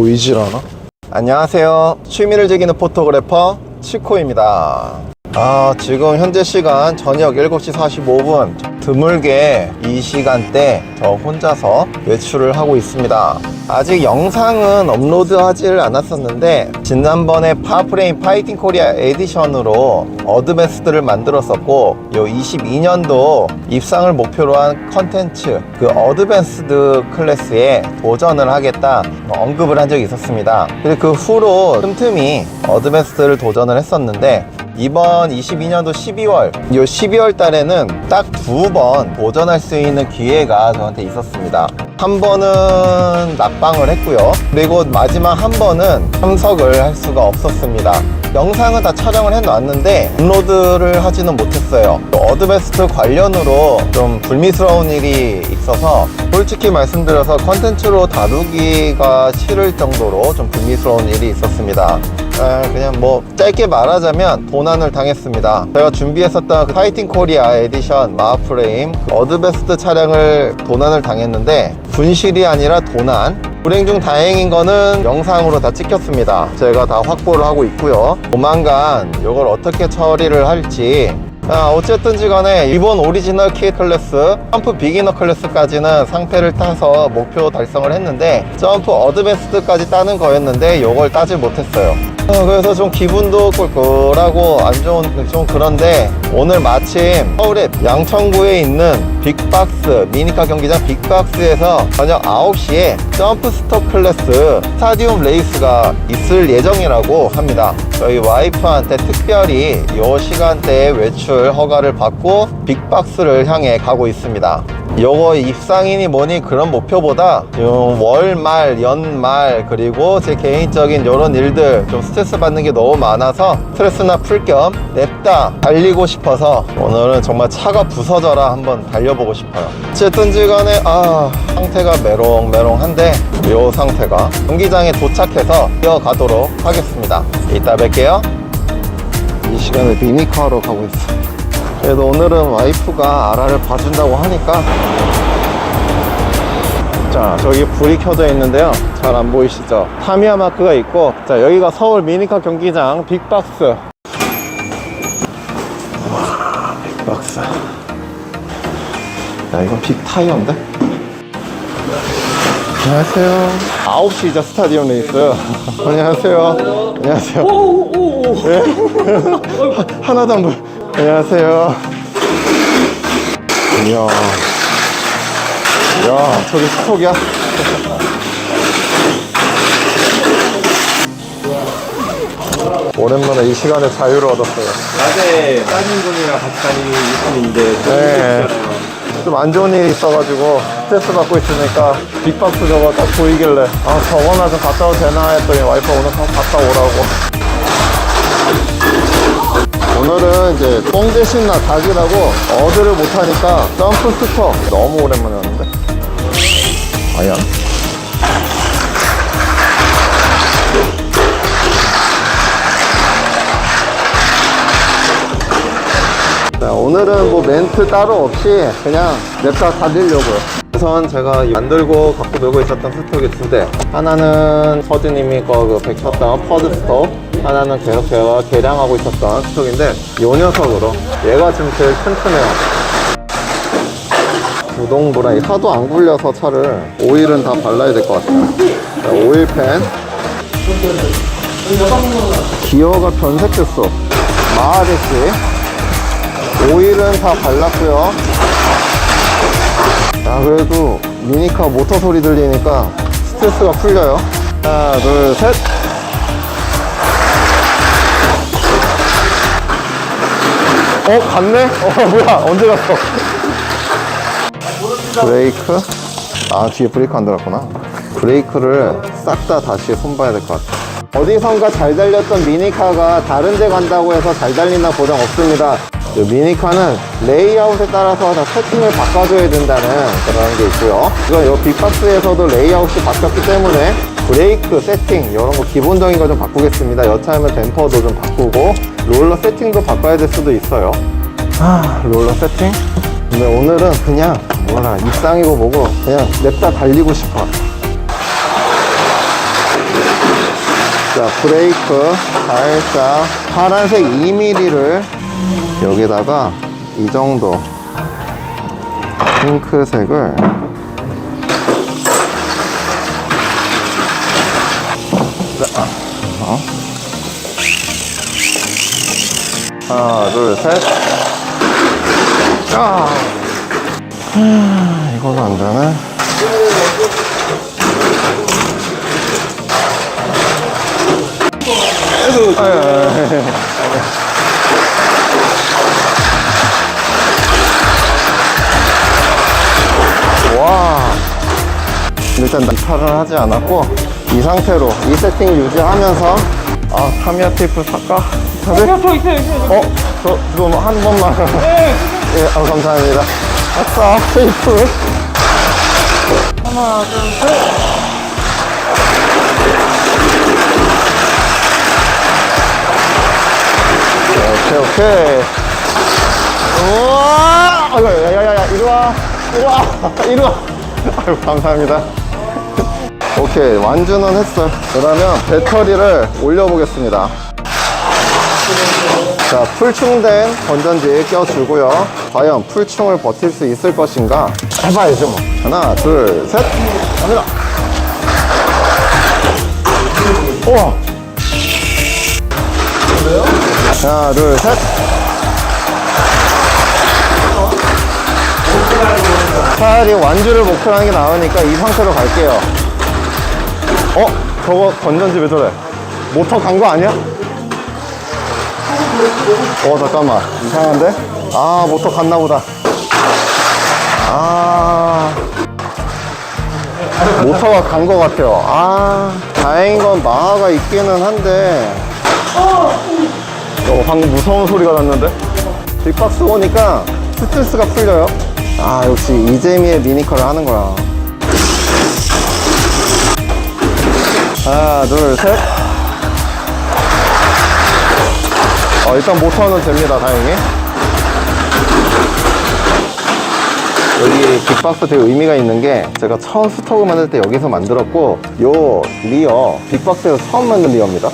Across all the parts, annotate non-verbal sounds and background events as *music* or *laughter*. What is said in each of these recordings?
보이질 않아? 안녕하세요. 취미를 즐기는 포토그래퍼 치코입니다. 아, 지금 현재 시간 저녁 7시 45분. 드물게 이 시간대 저 혼자서 외출을 하고 있습니다. 아직 영상은 업로드하지를 않았었는데 지난번에 파프레임 파이팅 코리아 에디션으로 어드밴스드를 만들었었고 요 22년도 입상을 목표로 한 컨텐츠 그 어드밴스드 클래스에 도전을 하겠다 뭐 언급을 한 적이 있었습니다. 그리고 그 후로 틈틈이 어드밴스드를 도전을 했었는데 이번 22년도 12월, 요 12월 달에는 딱 두 번 도전할 수 있는 기회가 저한테 있었습니다. 한 번은 낙방을 했고요. 그리고 마지막 한 번은 참석을 할 수가 없었습니다. 영상은 다 촬영을 해놨는데 업로드를 하지는 못했어요. 어드베스트 관련으로 좀 불미스러운 일이 있어서 솔직히 말씀드려서 컨텐츠로 다루기가 싫을 정도로 좀 불미스러운 일이 있었습니다. 아, 그냥 뭐 짧게 말하자면 도난을 당했습니다. 제가 준비했었던 그 파이팅 코리아 에디션 마하프레임 그 어드베스트 차량을 도난을 당했는데 분실이 아니라 도난. 불행 중 다행인 거는 영상으로 다 찍혔습니다. 제가 다 확보를 하고 있고요. 조만간 이걸 어떻게 처리를 할지 자, 어쨌든지 간에 이번 오리지널 키 클래스, 점프 비기너 클래스까지는 상태를 타서 목표 달성을 했는데 점프 어드밴스드까지 따는 거였는데 이걸 따질 못했어요. 어, 그래서 좀 기분도 꿀꿀하고 안 좋은 좀 그런데 오늘 마침 서울의 양천구에 있는 빅박스 미니카 경기장 빅박스에서 저녁 9시에 점프 스토 클래스 스타디움 레이스가 있을 예정이라고 합니다. 저희 와이프한테 특별히 이 시간대에 외출 허가를 받고 빅박스를 향해 가고 있습니다. 요거 입상이니 뭐니 그런 목표보다 좀 월말, 연말 그리고 제 개인적인 이런 일들 좀 스트레스 받는 게 너무 많아서 스트레스나 풀 겸 냅다 달리고 싶어서 오늘은 정말 차가 부서져라 한번 달려보고 싶어요. 어쨌든지 간에 아 상태가 메롱메롱한데 요 상태가 경기장에 도착해서 뛰어가도록 하겠습니다. 이따 뵐게요. 이 시간에 미니카로 가고 있어. 그래도 오늘은 와이프가 아라를 봐준다고 하니까. 자 저기 불이 켜져 있는데요. 잘 안 보이시죠? 타미야 마크가 있고 자 여기가 서울 미니카 경기장 빅박스. 와 빅박스. 야 이건 빅타이어인데? 안녕하세요 9시죠 스타디움 레이스 안녕하세요. 안녕하세요. 네. 하나도 안 보여. 안녕하세요. 이야. 야 저기 스톡이야? *laughs* 오랜만에 이 시간에 자유를 얻었어요. 낮에 따님 분이랑 같이 다니는 일꾼인데 네. 좀 안 좋은 일이 있어가지고 스트레스 받고 있으니까 빅박스 저거 딱 보이길래 아 저거나 좀 갔다 와도 되나? 했더니 와이프 오늘 가- 갔다 오라고. 오늘은 이제 똥 대신 나 닭이라고 어드를 못하니까 점프 스토 너무 오랜만에 왔는데. 아야? 자, 오늘은 뭐 멘트 따로 없이 그냥 냅다 달리려고요. 우선 제가 만들고 갖고 놀고 있었던 스톡이 두 대. 하나는 서드님이 거그 백쳤던 퍼드 스톡. 하나는 계속 제가 개량하고 있었던 스톡인데 이 녀석으로 얘가 지금 제일 튼튼해요. 구동브라이 하도 안 굴려서 차를 오일은 다 발라야 될 것 같아요. 자, 오일팬. 기어가 변색됐어. 마아저씨. 오일은 다 발랐고요 자 그래도 미니카 모터 소리 들리니까 스트레스가 풀려요. 하나 둘셋. 어 갔네? 어 뭐야? 언제 갔어? 브레이크? 아 뒤에 브레이크 안 달았구나. 브레이크를 싹 다 다시 손봐야 될 것 같아. 어디선가 잘 달렸던 미니카가 다른 데 간다고 해서 잘 달린다 보장 없습니다. 이 미니카는 레이아웃에 따라서 다 세팅을 바꿔줘야 된다는 그런 게 있고요. 이건 이 빅박스에서도 레이아웃이 바뀌었기 때문에 브레이크 세팅 이런 거 기본적인 거 좀 바꾸겠습니다. 여차하면 댐퍼도 좀 바꾸고 롤러 세팅도 바꿔야 될 수도 있어요. 아 롤러 세팅? 근데 오늘은 그냥 뭐라 입상이고 뭐고 그냥 냅다 달리고 싶어 자, 브레이크 살짝 파란색 2mm를 여기다가 이 정도 핑크색을 자, 어. 하나, 둘, 셋. 아, 아, 이거도 안 되네. 와. 일단 낙찰은 하지 않았고, 이 상태로 이 세팅 유지하면서, 아, 타미야 테이프 살까? 다들? 저 있어요, 있어요. 어? 저, 한 번만. 예, 아, 감사합니다. 아싸, 테이프. 하나, 둘, 셋. 오케이, 오케이. 우와! 아이고, 야, 야, 야, 야, 이리 와. 이리 와. 이리 와. 아이고, 감사합니다. 오케이, 완주는 했어요. 그러면 배터리를 올려보겠습니다. 자, 풀충된 건전지에 껴주고요. 과연 풀충을 버틸 수 있을 것인가? 해봐야죠, 뭐. 하나, 둘, 셋. 갑니다. 우와. 하나, 둘, 셋. 차라리 완주를 목표로 하는 게 나으니까 이 상태로 갈게요. 어? 저거 건전지 왜 저래? 모터 간 거 아니야? 어, 잠깐만. 이상한데? 아, 모터 갔나 보다. 아. 모터가 간 거 같아요. 아. 다행인 건 마하가 있기는 한데. 어, 방금 무서운 소리가 났는데? 빅박스 오니까 스트레스가 풀려요. 아, 역시 이재미의 미니컬을 하는 거야. 하나, 둘, 셋. 어, 일단 모터는 됩니다, 다행히. 여기 빅박스 되게 의미가 있는 게 제가 처음 스토브 만들 때 여기서 만들었고 요 리어 빅박스에서 처음 만든 리어입니다.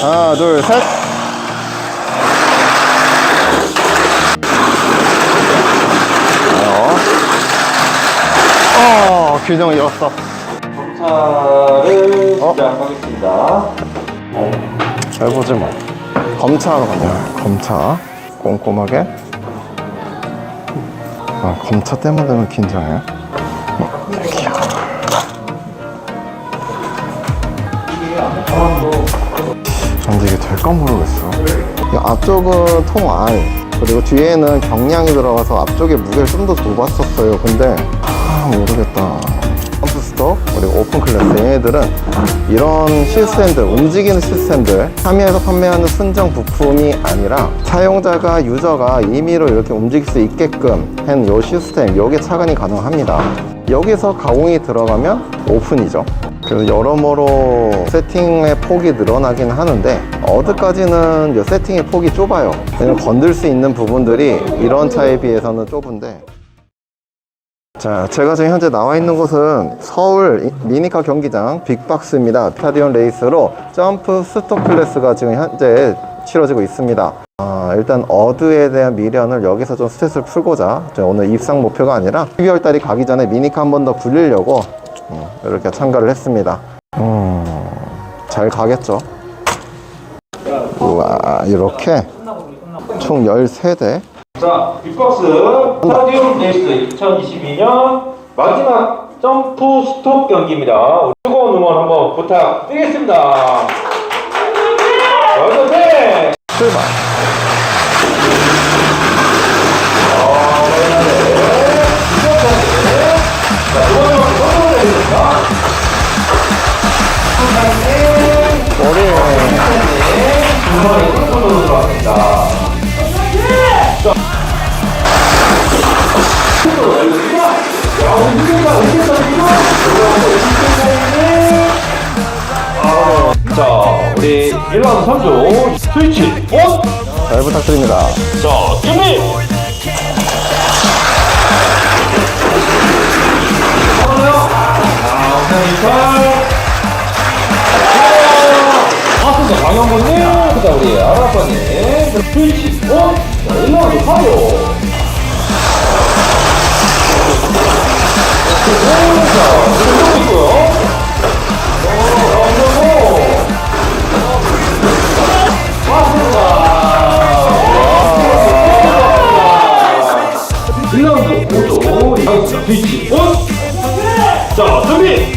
하나, 둘, 셋. 어, 어 균형 잃었어. 검사를 어? 시작하겠습니다. 잘 보지 뭐. 검차하러 가자. 검차. 꼼꼼하게. 아, 검차 때만 되면 긴장해. 근데 이게 될까 모르겠어. 이 앞쪽은 통 R, 그리고 뒤에는 경량이 들어가서 앞쪽에 무게를 좀더 둬봤었어요. 근데, 아, 모르겠다. 펌프 스톱, 그리고 오픈 클래스 얘네들은 이런 시스템들, 움직이는 시스템들, 타미에서 판매하는 순정 부품이 아니라 사용자가, 유저가 임의로 이렇게 움직일 수 있게끔 한 요 시스템, 요게 차관이 가능합니다. 여기서 가공이 들어가면 오픈이죠. 그래서 여러모로 세팅의 폭이 늘어나긴 하는데 어디까지는 이 세팅의 폭이 좁아요. 왜냐면 건들 수 있는 부분들이 이런 차에 비해서는 좁은데 자, 제가 지금 현재 나와 있는 곳은 서울 이- 미니카 경기장 빅박스입니다. 스타디온 레이스로 점프 스톱 클래스가 지금 현재 치러지고 있습니다. 아, 일단 어드에 대한 미련을 여기서 좀 스트레스를 풀고자 오늘 입상 목표가 아니라 12월 달이 가기 전에 미니카 한 번 더 굴리려고 음, 이렇게 참가를 했습니다. 음, 잘 가겠죠? 우와, 이렇게 총 13대 자, 빅박스 스타디움 레이스 2022년 마지막 점프 스톱 경기입니다. 뜨거운 응원 한번 부탁드리겠습니다. 여러분, 출발! 머리 이게 자 우리 1라운드 3조 스위치 온! 잘 부탁드립니다. 자, 준비! 강영군님, 그다 우리 아라빠님 스위치 온! 자 1라운드 3조 오고 있고요. 일라운드 5조, 이강입니다. 스위치 온! 자, 준비!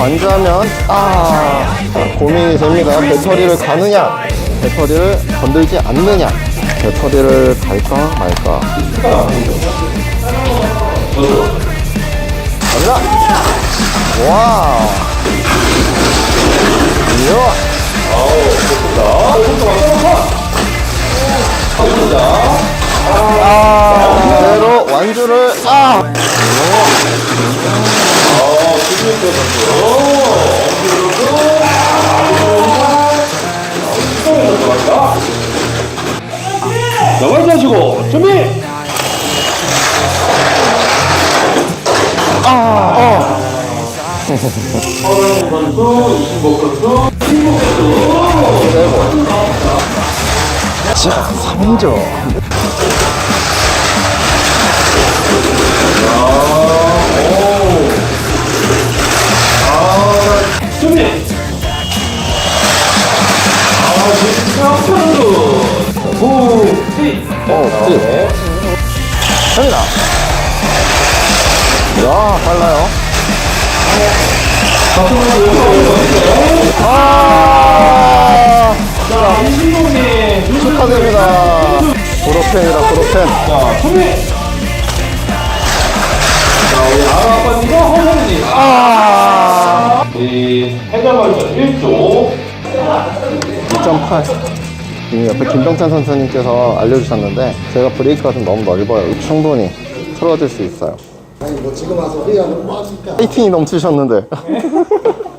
완주하면 아 고민이 됩니다. 배터리를 가느냐, 배터리를 건들지 않느냐, 배터리를 갈까 말까. 갑니다. 와. 이야. 아, 이대로 완주를 아. 자, 완주하시고, 준비! 자, 3점. 준비! 아, 진짜 선수! 후, 시! 어, 찌. 갑니다. 야, 빨라요. 아, 자, 이신복님, 축하드립니다. 프로펜이다, 프로펜. 자, 준비! 자, 우리 아빠님과 허영님. 아, 우리 해자발전 1조. 2.8. 이 옆에 김병찬 선수님께서 알려주셨는데 제가 브레이크가 좀 너무 넓어요. 충분히 틀어질 수 있어요. 파이팅이 넘치셨는데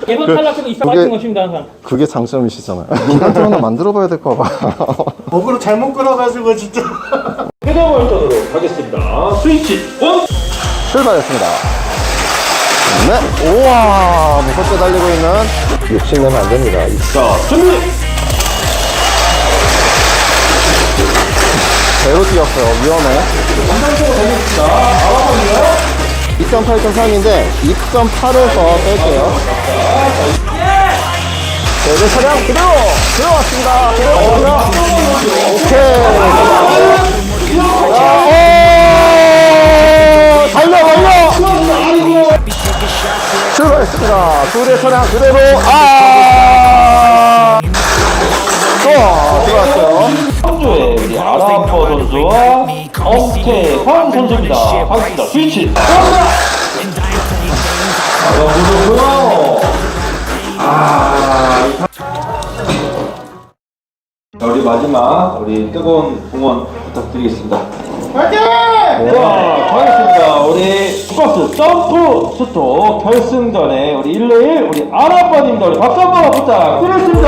개선 탈락해도 있어 그게- 파이팅 것입니다 항상 그게 장점이시잖아요. 기간통 하나 만들어봐야 될 거 봐. *laughs* 법으로 잘못 끌어가지고 진짜. *laughs* 해자발전으로 가겠습니다. 스위치 온! 출발했습니다. 네, 우와 무섭게 달리고 있는 욕심내면 안 됩니다. 자, 준비! 배로 뛰었어요. 위험해. 2.8.3인데 2.8에서 뺄게요. 네, 내 차량 그대로 들어왔습니다. 들어왔습니다. 오케이. 야, 오! 달려, 달려! 출발했습니다. 둘의 차량 그대로, 아! 또, 들어왔어요. 선주의 우리 아라퍼 선수와 엄태환 선수입니다. 반갑습니다. 스위치! 아, 아, 자, 우리 마지막 우리 뜨거운 응원 부탁드리겠습니다. 화이팅! 자, 가겠습니다. 우리 스쿼트 점프 스토 결승전에 우리 1레일 우리 아라빠님입니다. 우리 박수 한번 부탁드리겠습니다.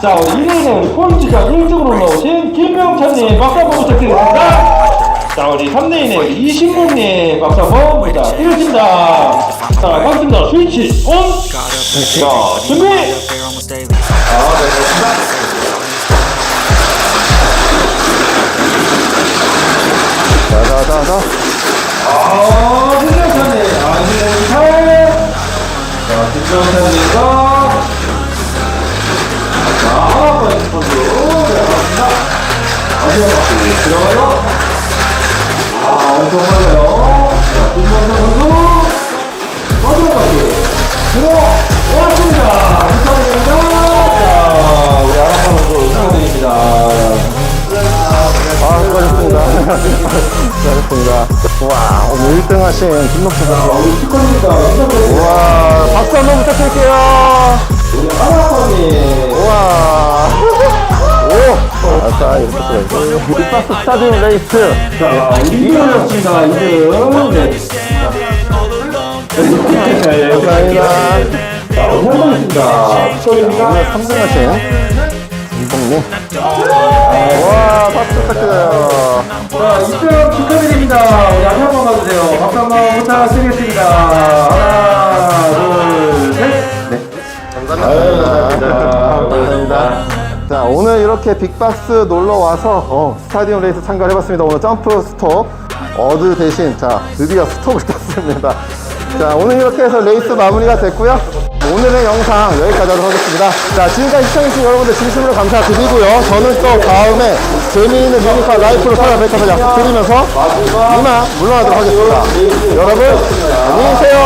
자, 우리 1레일에 우리 꼴찌장 1등으로 올라오신 김명찬님 박수 한번 부탁드리겠습니다. 자, 우리 3레인에 우리 이신국님 박수 한번 부탁드리겠습니다. 자, 반갑습니다. 스위치 온! 자, 준비! 자자자자. 아, 김명찬님, 안녕하세요. 자, 김명찬님과 자, 하나번 선수 들어갑니다. 마지막 바퀴 들어가요. 아, 엄청 빨라요. 자, 김명찬 선수 마지막 바퀴 들어 수고하셨습니다. 수고하셨습니다. 와, 오늘 1등 하신 김덕태 선수. 축하드립니다. 와, 박수 한 번 부탁드릴게요. 우리 하나번님. 우와. 오! 아싸, 이렇게 있어요. 빅박스 스타디움 레이스. 자, 2등이었습니다. 2등. 네. 자, 감사합니다. 자, 오늘 한 번입니다. 축하드립니다. 오늘 3등 하신 김동민. 와, 박수 부탁드려요. 자, 2등 축하드립니다. 우리 앞에 한번 가주세요. 박수 한번 부탁드리겠습니다. 하나, 둘, 셋. 감사합니다. 감사합니다. 자, 오늘 이렇게 빅박스 놀러 와서 어, 스타디움 레이스 참가를 해봤습니다. 오늘 점프 스톱 어드 대신 자 드디어 스톱을 *laughs* 땄습니다. 자, 오늘 이렇게 해서 레이스 마무리가 됐고요. 오늘의 영상 여기까지 하도록 하겠습니다. 자, 지금까지 시청해주신 여러분들 진심으로 감사드리고요. 저는 또 다음에 재미있는 미니카 라이프로 찾아뵐 것을 약속드리면서 이만 물러나도록 하겠습니다. 여러분, 안녕히 계세요.